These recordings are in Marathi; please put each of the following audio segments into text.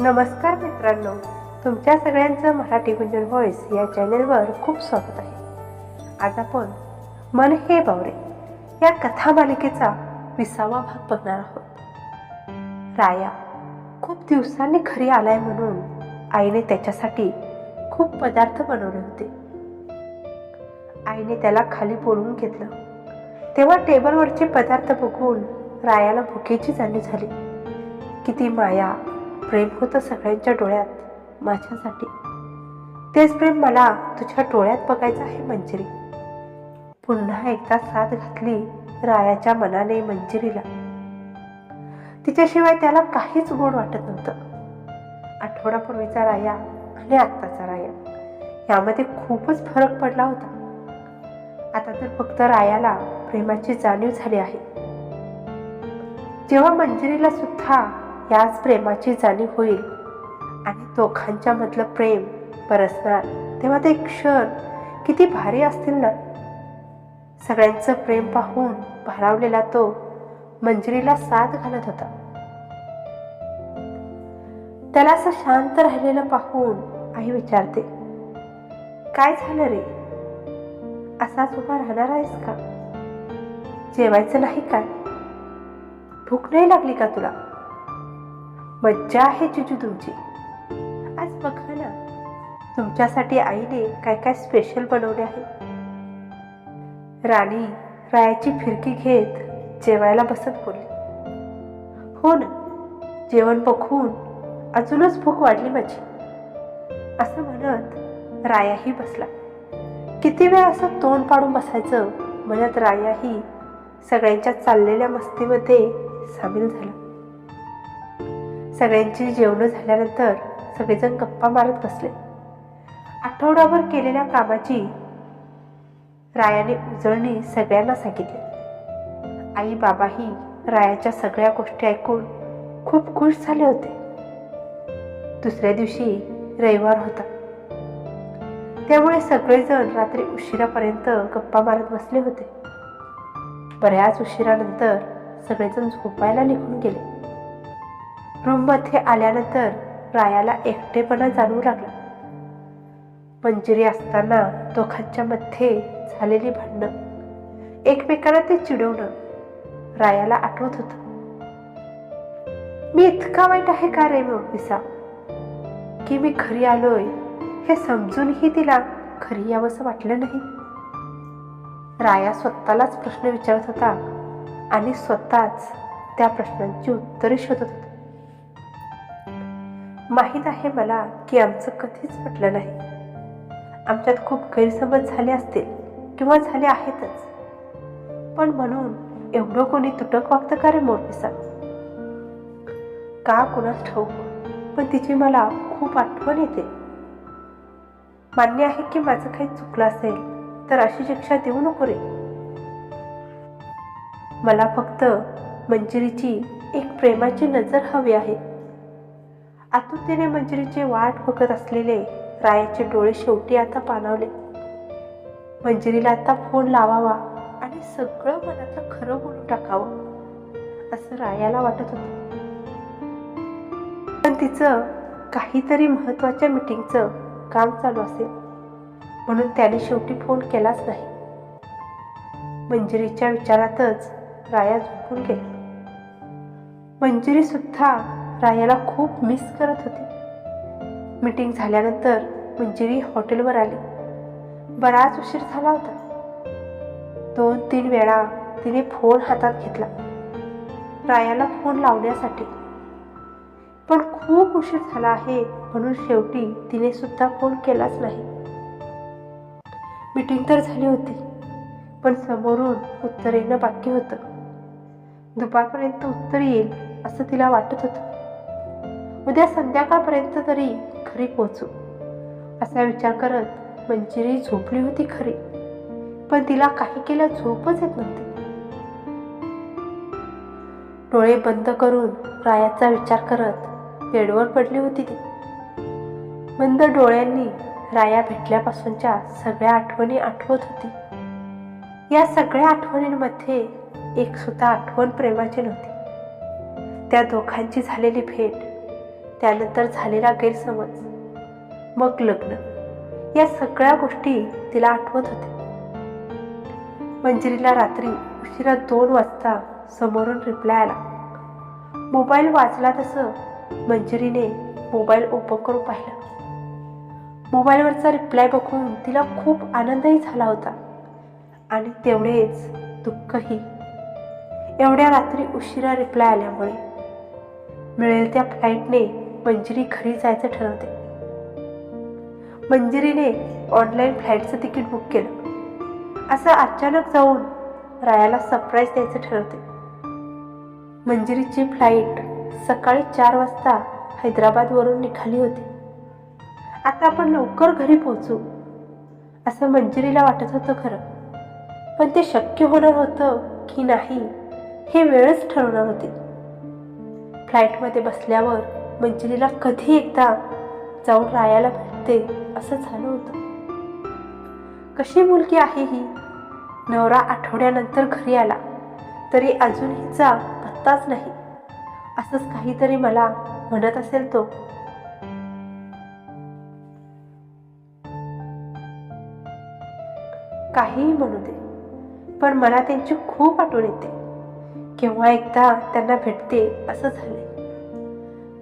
नमस्कार मित्रांनो तुमच्या सगळ्यांचं मराठी गुंजन व्हॉइस या चॅनेलवर खूप स्वागत आहे. आज आपण मन हे बावरे या कथा मालिकेचा विसावा भाग बघणार आहोत. राया खूप दिवसांनी घरी आलाय म्हणून आईने त्याच्यासाठी खूप पदार्थ बनवले होते. आईने त्याला खाली बोलवून घेतलं. तेव्हा टेबलवरचे पदार्थ बघून रायाला भुकेची जाणीव झाली. किती माया प्रेम होतं सगळ्यांच्या डोळ्यात माझ्यासाठी. तेच प्रेम मला तुझ्या डोळ्यात बघायचं आहे मंजिरी. पुन्हा एकदा साथ घातली रायाच्या मनाने मंजिरीला. तिच्याशिवाय त्याला काहीच गोड वाटत नव्हतं. आठवडापूर्वीचा राया आणि आत्ताचा राया यामध्ये खूपच फरक पडला होता. आता तर फक्त रायाला प्रेमाची जाणीव झाली आहे. जेव्हा मंजिरीला सुद्धा त्याच प्रेमाची जाणीव होईल. आणि दोघांच्या मधलं प्रेम परसणार. तेव्हा ते क्षण किती भारी असतील ना? सगळ्यांचं प्रेम पाहून भारावलेला तो मंजिरीला साथ घालत होता. त्याला असं शांत राहिलेलं पाहून आई विचारते काय झालं रे? असाच उभा राहणार आहेस का? जेवायचं नाही काय? भूक नाही लागली का तुला? मज्जा आहे जिजू तुमची. आज बघा ना तुमच्यासाठी आईने काय काय स्पेशल बनवले आहे? राणी रायाची फिरकी घेत जेवायला बसत बोलली. हो ना जेवण बघून अजूनच भूक वाढली माझी. असं म्हणत रायाही बसला. किती वेळ असं तोंड पाडून बसायचं म्हणत रायाही सगळ्यांच्या चाललेल्या मस्तीमध्ये सामील झाला. सगळ्यांची जेवणं झाल्यानंतर सगळेजण गप्पा मारत बसले. आठवडाभर केलेल्या कामाची रायाने उजळणी सगळ्यांना सांगितली. आई बाबाही रायाच्या सगळ्या गोष्टी ऐकून खूप खुश झाले होते. दुसऱ्या दिवशी रविवार होता. त्यामुळे सगळेजण रात्री उशिरापर्यंत गप्पा मारत बसले होते. बऱ्याच उशिरानंतर सगळेजण झोपायला निघून गेले. रूममध्ये आल्यानंतर रायाला एकटेपणा जाणवू लागला. मंजुरी असताना दोघांच्या मध्ये झालेली भांडणं. एकमेकांना ते चिडवणं. रायाला आठवत होतं. मी इतका वाईट आहे का रे मम्मीसा की मी घरी आलोय हे समजूनही तिला घरी यावंसं वाटलं नाही. राया स्वतःलाच प्रश्न विचारत होता आणि स्वतःच त्या प्रश्नांची उत्तरे शोधत होता. माहीत आहे मला की आमचं कधीच पटलं नाही. आमच्यात खूप गैरसमज झाले असतील किंवा झाले आहेतच. पण म्हणून एवढं कोणी तुटक वागतं का रे मोरपिसा? का कुणास ठाऊक? पण तिची मला खूप आठवण येते. मान्य आहे की माझं काही चुकलं असेल तर अशी शिक्षा देऊ नको रे. मला फक्त मंजिरीची एक प्रेमाची नजर हवी आहे. आतुरतेने मंजिरीची वाट बघत असलेले रायाचे डोळे शेवटी आता पाणावले. मंजिरीला आता फोन लावावा आणि सगळं मनातलं खरं बोलून टाकावं असं रायाला वाटत होतं. पण तिचं काहीतरी महत्त्वाच्या मिटिंगचं काम चालू असेल म्हणून त्याने शेवटी फोन केलाच नाही. मंजिरीच्या विचारातच राया झोपून गेला. मंजिरी सुद्धा रायाला खूप मिस करत होते. मीटिंग झाल्यानंतर मंजिरी हॉटेलवर आली. बराच उशीर झाला होता. दोन तीन वेळा तिने फोन हातात घेतला. रायाला फोन लावण्यासाठी. पण खूप उशीर झाला आहे म्हणून शेवटी तिने सुद्धा फोन केलाच नाही. मीटिंग तर झाली होती पण समोरून उत्तर येणं बाकी होतं. दुपारपर्यंत उत्तर येईल असं तिला वाटत होतं. उद्या संध्याकाळपर्यंत तरी घरी पोचू असा विचार करत मंजिरी झोपली होती खरी. पण तिला काही केल्या झोपच येत नव्हती. डोळे बंद करून रायाचा विचार करत बेडवर पडली होती ती. बंद डोळ्यांनी राया भेटल्यापासूनच्या सगळ्या आठवणी आठवत होती. या सगळ्या आठवणींमध्ये एक सुद्धा आठवण प्रेमाची नव्हती. त्या दोघांची झालेली भेट त्यानंतर झालेला गैरसमज मग लग्न. या सगळ्या गोष्टी तिला आठवत होत्या. मंजिरीला रात्री उशिरा दोन वाजता समोरून रिप्लाय आला. मोबाईल वाचला तसं मंजिरीने मोबाईल ओपन करून पाहिला. मोबाईलवरचा रिप्लाय बघून तिला खूप आनंदही झाला होता. आणि तेवढेच दुःखही. एवढ्या रात्री उशिरा रिप्लाय आल्यामुळे मिळेल त्या फ्लाईटने मंजिरी घरी जायचं ठरवते. मंजिरीने ऑनलाईन फ्लाईटचं तिकीट बुक केलं. असं अचानक जाऊन रायाला सरप्राईज द्यायचं ठरवते. मंजिरीची फ्लाईट सकाळी चार वाजता हैदराबादवरून निघाली होती. आता आपण लवकर घरी पोहोचू असं मंजिरीला वाटत होतं खरं. पण ते शक्य होणार होतं की नाही हे वेळच ठरवणार होती. फ्लाईटमध्ये बसल्यावर मंजिरीला कधी एकदा जाऊन रायाला भेटते असं झालं होतं. कशी मुलगी आहे ही? नवरा आठवड्यानंतर घरी आला. तरी अजून हिचा पत्ताच नाही. असंच काहीतरी मला म्हणत असेल तो. काहीही म्हणू दे पण मला त्यांची खूप आठवण येते. केव्हा एकदा त्यांना भेटते असं झाले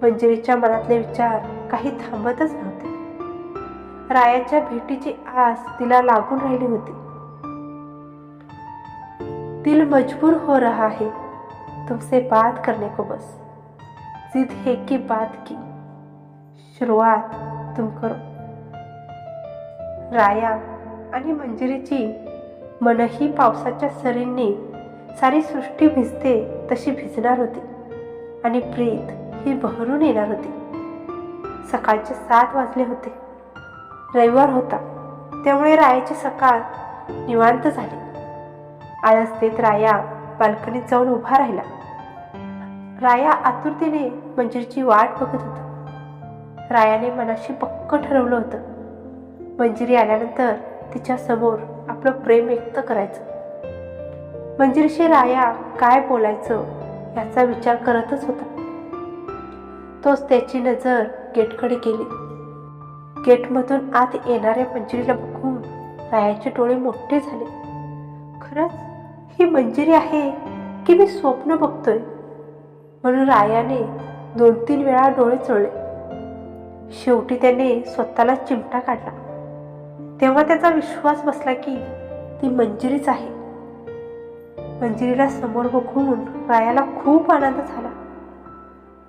मंजिरीच्या मनातले विचार काही थांबतच नव्हते. रायाच्या भेटीची आस तिला लागून राहिली होती. दिल मजबूर हो रहा है तुमसे बात करने को बस। जिद है की बात की। शुरुआत तुम करो। राया आणि मंजिरीची मनही पावसाच्या सरींनी सारी सृष्टी भिजते तशी भिजणार होती आणि प्रीत ही बहरून येणार होती. सकाळचे सात वाजले होते. रविवार होता. त्यामुळे रायाची सकाळ निवांत झाली. आळस देत राया बाल्कनीत जाऊन उभा राहिला. राया आतुरतेने मंजिरीची वाट बघत होता. रायाने मनाशी पक्क ठरवलं होतं. मंजिरी आल्यानंतर तिच्या समोर आपलं प्रेम व्यक्त करायचं. मंजिरीशी राया काय बोलायचं याचा विचार करतच होता. तोच त्याची नजर गेटकडे गेली. गेटमधून आत येणाऱ्या मंजिरीला बघून रायाचे डोळे मोठे झाले. खरंच ही मंजिरी आहे की मी स्वप्न बघतोय? म्हणून रायाने दोन तीन वेळा डोळे चोळले. शेवटी त्याने स्वतःला चिमटा काढला. तेव्हा त्याचा विश्वास बसला की ती मंजिरीच आहे. मंजिरीला समोर बघून रायाला खूप आनंद झाला.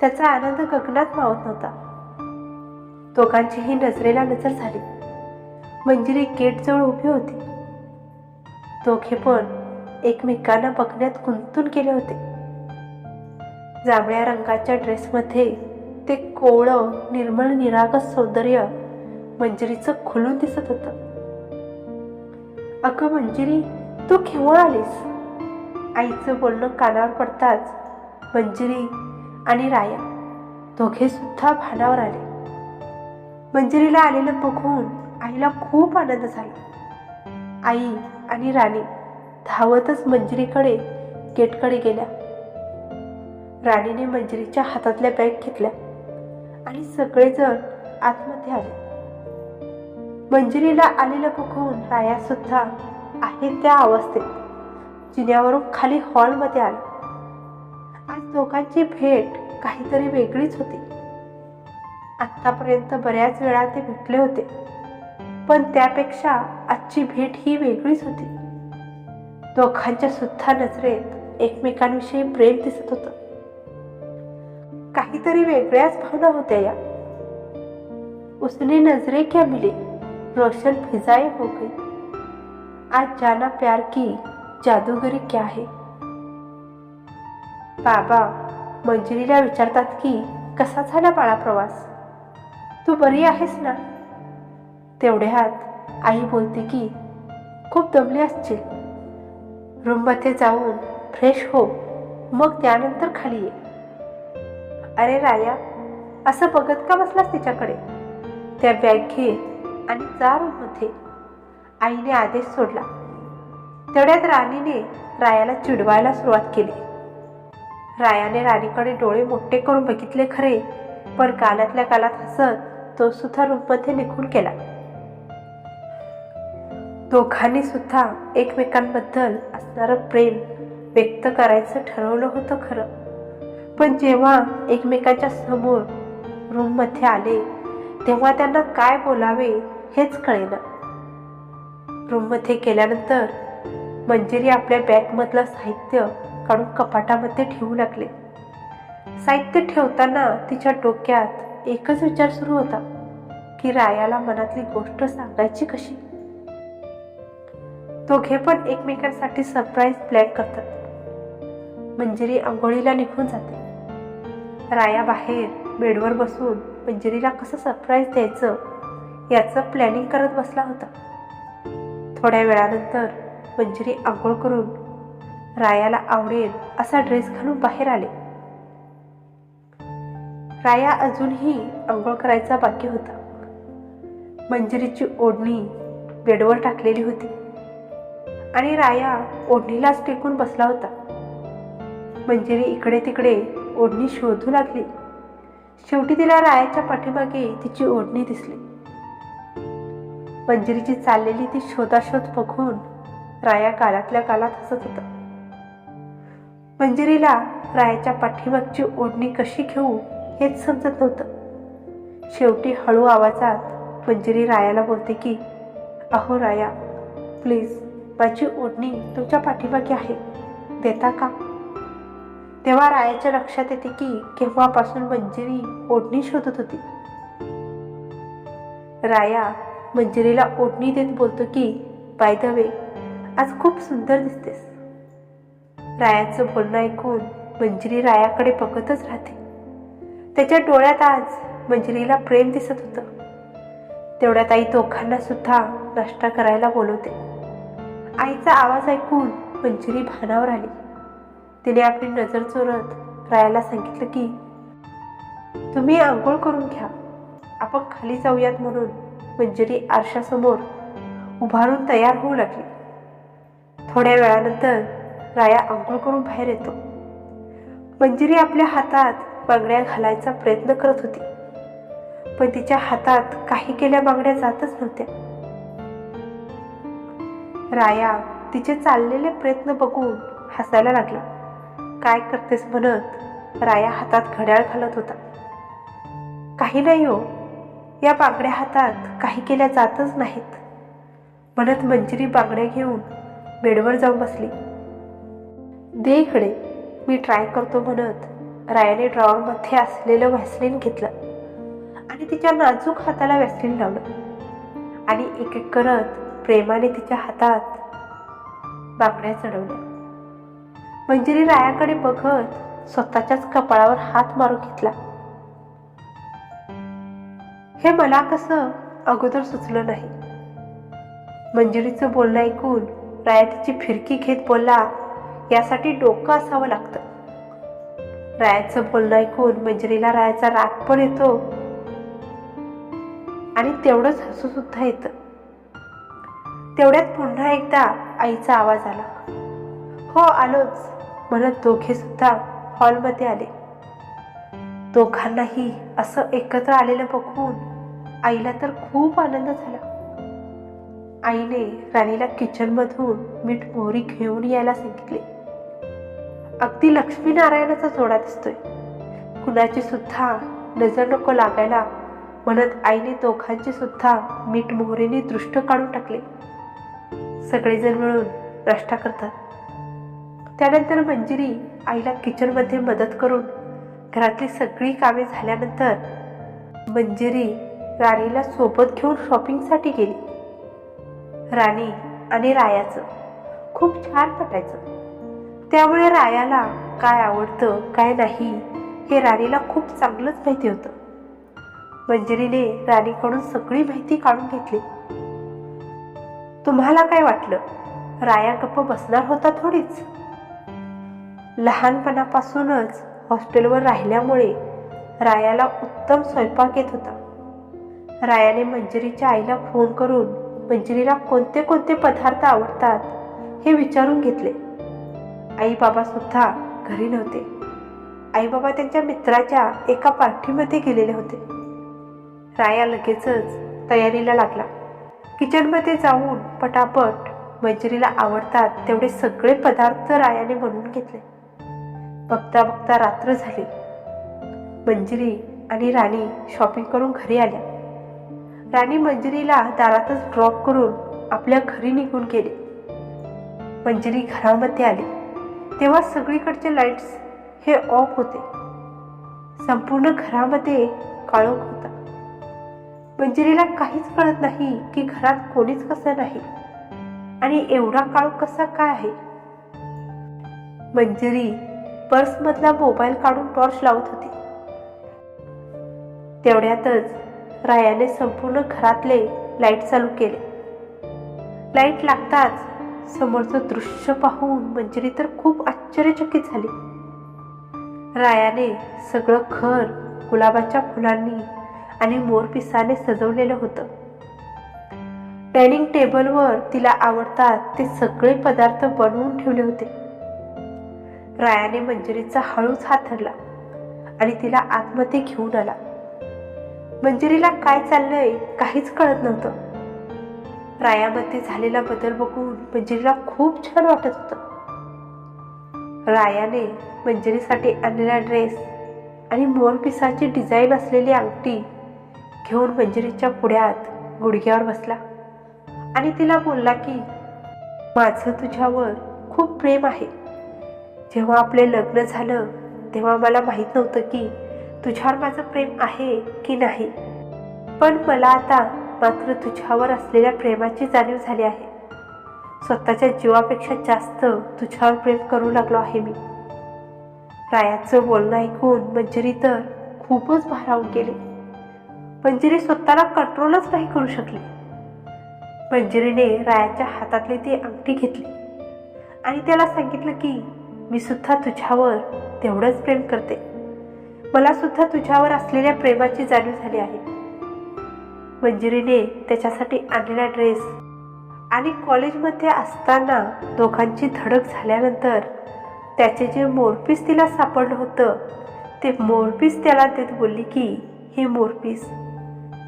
त्याचा आनंद गगनात मावत नव्हता. दोघांचीही नजरेला नजर झाली. मंजिरी गेटजवळ उभी होती. दोघे पण एकमेकांना बघण्यात गुंतून गेले होते. जांभळ्या रंगाच्या ड्रेसमध्ये ते कोवळं निर्मळ निरागस सौंदर्य मंजिरीचं खुलून दिसत होतं. अगं मंजिरी तू केव्हा आलीस? आईचं बोलणं कानावर पडताच मंजिरी आणि राया दोघे सुद्धा भानावर आले. मंजिरीला आलेलं बघून आईला खूप आनंद झाला. आई आणि राणी धावतच मंजिरीकडे गेटकडे गेल्या. राणीने मंजिरीच्या हातातल्या बॅग घेतल्या आणि सगळेजण आतमध्ये आले. मंजिरीला आलेलं बघून राया सुद्धा आहे त्या अवस्थेत. जिन्यावरून खाली हॉलमध्ये आला. दोघांची भेट काहीतरी वेगळीच होती. आत्तापर्यंत बऱ्याच वेळा ते भेटले होते पण त्यापेक्षा आजची भेट ही वेगळीच होती. दोघांच्या सुद्धा नजरेत एकमेकांविषयी प्रेम दिसत होतं. काहीतरी वेगळ्याच भावना होत्या या. उसने नजरे क्या मिले रोशन फिजाए हो गई. आज जाना प्यार की जादूगरी क्या है? बाबा मंजिरीला विचारतात की कसा झाला बाळा प्रवास? तू बरी आहेस ना? तेवढ्यात आई बोलते की खूप दमली असशील. रूममध्ये जाऊन फ्रेश हो मग त्यानंतर खाली ये. अरे राया असं बघत का बसलास तिच्याकडे? त्या बॅग घे आणि जा रूममध्ये आईने आदेश सोडला. तेवढ्यात राणीने रायाला चिडवायला सुरुवात केली. रायाने राणीकडे डोळे मोठे करून बघितले खरे पण कानातल्या कानात हसत तो सुद्धा रूममध्ये निघून गेला. दोघांनी सुद्धा एकमेकांबद्दल असणारं प्रेम व्यक्त करायचं ठरवलं होतं खरं. पण जेव्हा एकमेकांच्या समोर रूममध्ये आले तेव्हा त्यांना काय बोलावे हेच कळेना. रूममध्ये गेल्यानंतर मंजिरी आपल्या बॅगमधलं साहित्य काढून कपाटामध्ये ठेवू लागले. साहित्य ठेवताना तिच्या डोक्यात एकच विचार सुरू होता की रायाला मनातली गोष्ट सांगायची कशी? दोघे पण एकमेकांसाठी सरप्राईज प्लॅन करतात. मंजिरी आंघोळीला निघून जाते. राया बाहेर बेडवर बसून मंजिरीला कसं सरप्राईज द्यायचं याचं प्लॅनिंग करत बसला होता. थोड्या वेळानंतर मंजिरी आंघोळ करून रायाला आवडेल असा ड्रेस घालून बाहेर आले. राया अजूनही आंघोळ करायचा बाकी होता. मंजिरीची ओढणी बेडवर टाकलेली होती. आणि राया ओढणीलाच टेकून बसला होता. मंजिरी इकडे तिकडे ओढणी शोधू लागली. शेवटी तिला रायाच्या पाठीमागे तिची ओढणी दिसली. मंजिरीची चाललेली ती शोधाशोध बघून राया कालातल्या कालात हसत होता. मंजिरीला रायाच्या पाठीमागची ओढणी कशी घेऊ हेच समजत नव्हतं. शेवटी हळू आवाजात मंजिरी रायाला बोलते की अहो राया प्लीज माझी ओढणी तुमच्या पाठीमागे आहे. देता का? तेव्हा रायाच्या लक्षात येते की केव्हापासून मंजिरी ओढणी शोधत होती. राया मंजिरीला ओढणी देत बोलतो की बाय द वे आज खूप सुंदर दिसतेस. रायाचं बोलणं ऐकून मंजिरी रायाकडे बघतच राहते. त्याच्या डोळ्यात आज मंजिरीला प्रेम दिसत होतं. तेवढ्यात आई दोघांना सुद्धा नाश्ता करायला बोलवते. आईचा आवाज ऐकून मंजिरी भानावर आली. तिने आपली नजर चोरत रायाला सांगितलं की तुम्ही आंघोळ करून घ्या. आपण खाली जाऊयात म्हणून मंजिरी आरशासमोर उभारून तयार होऊ लागली. थोड्या वेळानंतर राया आंघोळ करून बाहेर येतो. मंजिरी आपल्या हातात बांगड्या घालायचा प्रयत्न करत होती. पण तिच्या हातात काही केल्या बांगड्या जातच नव्हत्या. राया तिचे चाललेले प्रयत्न बघून हसायला लागला. काय करतेस? म्हणत राया हातात घड्याळ घालत होता. काही नाही हो. या बांगड्या हातात काही केल्या जातच नाहीत. म्हणत मंजिरी बांगड्या घेऊन बेडवर जाऊन बसली. दे इकडे मी ट्राय करतो म्हणत रायाने ड्रॉवरमध्ये असलेलं व्हॅसलिन घेतलं आणि तिच्या नाजूक हाताला व्हॅसलिन लावलं. आणि एक एक करत प्रेमाने तिच्या हातात बांगड्या चढवल्या. मंजिरी रायाकडे बघत स्वतःच्याच कपाळावर हात मारून घेतला. हे मला कसं अगोदर सुचलं नाही. मंजिरीचं बोलणं ऐकून राया तिची फिरकी घेत बोलला यासाठी डोकं असावं लागतं. रायाचं बोलणं ऐकून मंजरीला रायाचा राग पण येतो. आणि तेवढंच हसू सुद्धा येतं. तेवढ्यात पुन्हा एकदा आईचा आवाज आला. हो आलोच म्हणत दोघे सुद्धा हॉलमध्ये आले. दोघांनाही असं एकत्र आलेलं बघून आईला तर खूप आनंद झाला. आईने राणीला किचनमधून मीठ मोहरी घेऊन यायला सांगितले. अगदी लक्ष्मीनारायणाचा जोडा दिसतोय. कुणाची सुद्धा नजर नको लागायला म्हणत आईने दोघांची सुद्धा मीठ मोहरीने दृष्ट काढून टाकले. सगळेजण मिळून नाश्ता करतात. त्यानंतर मंजिरी आईला किचनमध्ये मदत करून घरातली सगळी कामे झाल्यानंतर मंजिरी राणीला सोबत घेऊन शॉपिंगसाठी गेली. राणी आणि रायाचं खूप छान पटायचं. त्यामुळे रायाला काय आवडतं काय नाही हे राणीला खूप चांगलंच माहिती होतं. मंजिरीने राणीकडून सगळी माहिती काढून घेतली. तुम्हाला काय वाटलं? राया गप्प बसणार होता थोडीच. लहानपणापासूनच हॉस्टेलवर राहिल्यामुळे रायाला उत्तम स्वयंपाक येत होता. रायाने मंजिरीच्या आईला फोन करून मंजिरीला कोणते कोणते पदार्थ आवडतात हे विचारून घेतले. आई बाबा सुद्धा घरी नव्हते. आई बाबा त्यांच्या मित्राच्या एका पार्टीमध्ये गेलेले होते. राया लगेचच तयारीला लागला. किचनमध्ये जाऊन पटापट मंजिरीला आवडतात तेवढे सगळे पदार्थ रायाने बनवून घेतले. बघता बघता रात्र झाली. मंजिरी आणि राणी शॉपिंग करून घरी आल्या. राणी मंजिरीला दारातच ड्रॉप करून आपल्या घरी निघून गेली. मंजिरी घरामध्ये आली. तेव्हा सगळीकडचे लाईट्स हे ऑफ होते. संपूर्ण घरामध्ये काळोख होता. मंजिरीला काहीच कळत नाही की घरात कोणीच कसं नाही. आणि एवढा काळोख कसा काय आहे? मंजिरी पर्समधला मोबाईल काढून टॉर्च लावत होती. तेवढ्यातच रायाने संपूर्ण घरातले लाइट चालू केले. लाइट लागताच समोरचं दृश्य पाहून मंजिरी तर खूप आश्चर्यचकित झाली. रायाने सगळं घर गुलाबाच्या फुलांनी आणि मोरपिसाने सजवलेलं होतं. डायनिंग टेबलवर तिला आवडतात ते सगळे पदार्थ बनवून ठेवले होते. रायाने मंजिरीचा हळूच हात धरला आणि तिला आतमध्ये घेऊन आला. मंजिरीला काय चाललंय काहीच कळत नव्हतं. रायामध्ये झालेला बदल बघून मंजिरीला खूप छान वाटत होतं. रायाने मंजिरीसाठी आणलेला ड्रेस आणि मोरपिसाची डिझाईन असलेली अंगठी घेऊन मंजिरीच्या पुढ्यात गुडघ्यावर बसला आणि तिला बोलला की माझं तुझ्यावर खूप प्रेम आहे. जेव्हा आपले लग्न झालं तेव्हा मला माहीत नव्हतं की तुझ्यावर माझं प्रेम आहे की नाही. पण मला आता मात्र तुझ्यावर असलेल्या प्रेमाची जाणीव झाली आहे. स्वतःच्या जीवापेक्षा जास्त तुझ्यावर प्रेम करू लागलो आहे मी. रायाचं बोलणं ऐकून मंजिरी तर खूपच भारावून गेली. मंजिरी स्वतःला कंट्रोलच नाही करू शकली. मंजिरीने रायाच्या हातातली ती अंगठी घेतली आणि त्याला सांगितलं की मी सुद्धा तुझ्यावर तेवढंच प्रेम करते. मला सुद्धा तुझ्यावर असलेल्या प्रेमाची जाणीव झाली आहे. मंजिरीने त्याच्यासाठी आणलेला ड्रेस. आणि कॉलेजमध्ये असताना दोघांची धडक झाल्यानंतर त्याचे जे मोरपीस तिला सापडलं होतं ते मोरपीस त्याला देत बोलली की हे मोरपीस.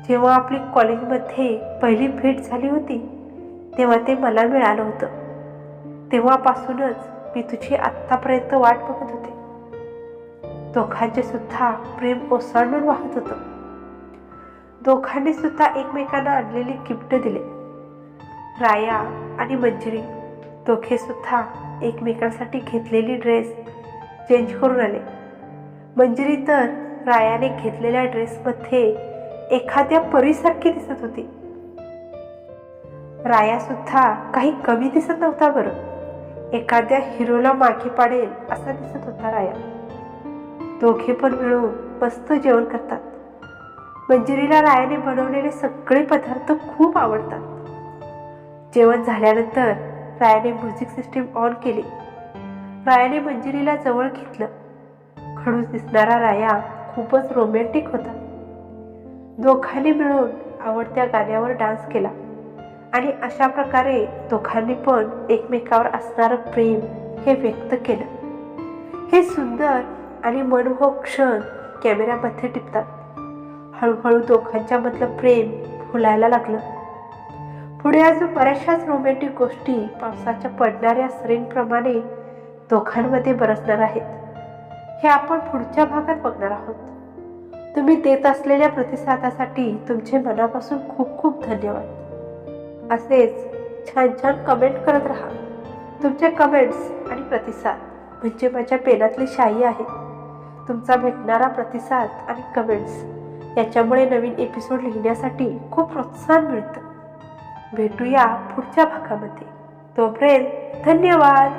जेव्हा आपली कॉलेजमध्ये पहिली भेट झाली होती तेव्हा ते मला मिळालं होतं. तेव्हापासूनच मी तुझी आत्तापर्यंत वाट बघत होते. दोघांचे सुद्धा प्रेम ओसांडून वाहत होतं. दोघांनी सुद्धा एकमेकांना आणलेली गिफ्ट दिले. राया आणि मंजिरी दोघे सुद्धा एकमेकांसाठी घेतलेली ड्रेस चेंज करून आले. मंजिरी तर रायाने घेतलेल्या ड्रेसमध्ये एखाद्या परीसारखी दिसत होती. राया सुद्धा काही कमी दिसत नव्हता बरं. एखाद्या हिरोला मागे पाडेल असा दिसत होता राया. दोघे पण मिळून मस्त जेवण करतात. मंजिरीला रायाने बनवलेले सगळे पदार्थ खूप आवडतात. जेवण झाल्यानंतर रायाने म्युझिक सिस्टीम ऑन केली. रायाने मंजिरीला जवळ घेतलं. खडूस दिसणारा राया खूपच रोमॅन्टिक होता. दोघांनी मिळून आवडत्या गाण्यावर डान्स केला. आणि अशा प्रकारे दोघांनी पण एकमेकावर असणारं प्रेम हे व्यक्त केलं. हे सुंदर आणि मनमोहक क्षण कॅमेऱ्यामध्ये टिपतात. हळूहळू दोघांच्यामधलं प्रेम फुलायला लागलं. पुढे अजून बऱ्याचशाच रोमॅन्टिक गोष्टी पावसाच्या पडणाऱ्या सरींप्रमाणे दोघांमध्ये बरसणार आहेत. हे आपण पुढच्या भागात बघणार आहोत. तुम्ही देत असलेल्या प्रतिसादासाठी तुमचे मनापासून खूप खूप धन्यवाद. असेच छान छान कमेंट करत राहा. तुमचे कमेंट्स आणि प्रतिसाद म्हणजे माझ्या पेनातली शाई आहे. तुमचा भेटणारा प्रतिसाद आणि कमेंट्स याच्यामुळे नवीन एपिसोड लिहिण्यासाठी खूप प्रोत्साहन मिळतं. भेटूया पुढच्या भागामध्ये. तोपर्यंत धन्यवाद!